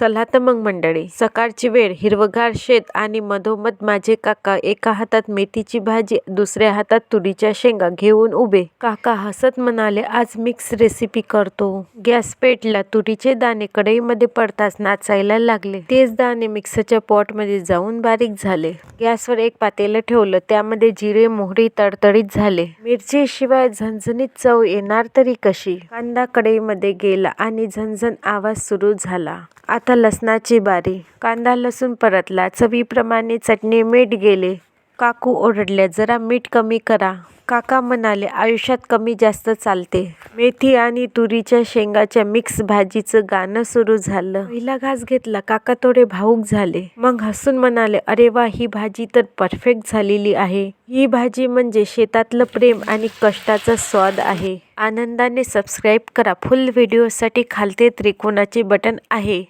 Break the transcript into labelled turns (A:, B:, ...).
A: चला तर मग मंडळी सकाळची वेळ हिरवगार शेत आणि मधोमध माझे काका एका हातात मेथीची भाजी दुसऱ्या हातात तुरीच्या शेंगा घेऊन उभे. काका हसत म्हणाले आज मिक्स रेसिपी करतो. गॅस पेटला तुरीचे दाणे कढईमध्ये पडताच नाचायला लागले. तेच दाणे मिक्सरच्या पॉटमध्ये जाऊन बारीक झाले. गॅसवर एक पातेलं ठेवलं त्यामध्ये जिरे मोहरी तडतडीत झाले. मिरची शिवाय झणझणीत चव येणार तरी कशी? कांदा कढईमध्ये गेला आणि झणझण आवाज सुरू झाला. आता लसणाची बारी. कांदा लसूण परतला. चवीप्रमाणे चटणी मीठ गेले. काकू ओरडल्या जरा मीठ कमी करा. काका म्हणाले आयुष्यात कमी जास्त चालते. मेथी आणि तुरीच्या शेंगाच्या मिक्स भाजीचं गाणं सुरू झालं. पहिला घास घेतला. काका थोडे भाऊक झाले. मग हसून म्हणाले अरे वा ही भाजी तर परफेक्ट झालेली आहे. ही भाजी म्हणजे शेतातलं प्रेम आणि कष्टाचा स्वाद आहे. आनंदाने सबस्क्राईब करा. फुल व्हिडिओसाठी खालते त्रिकोणाचे बटन आहे.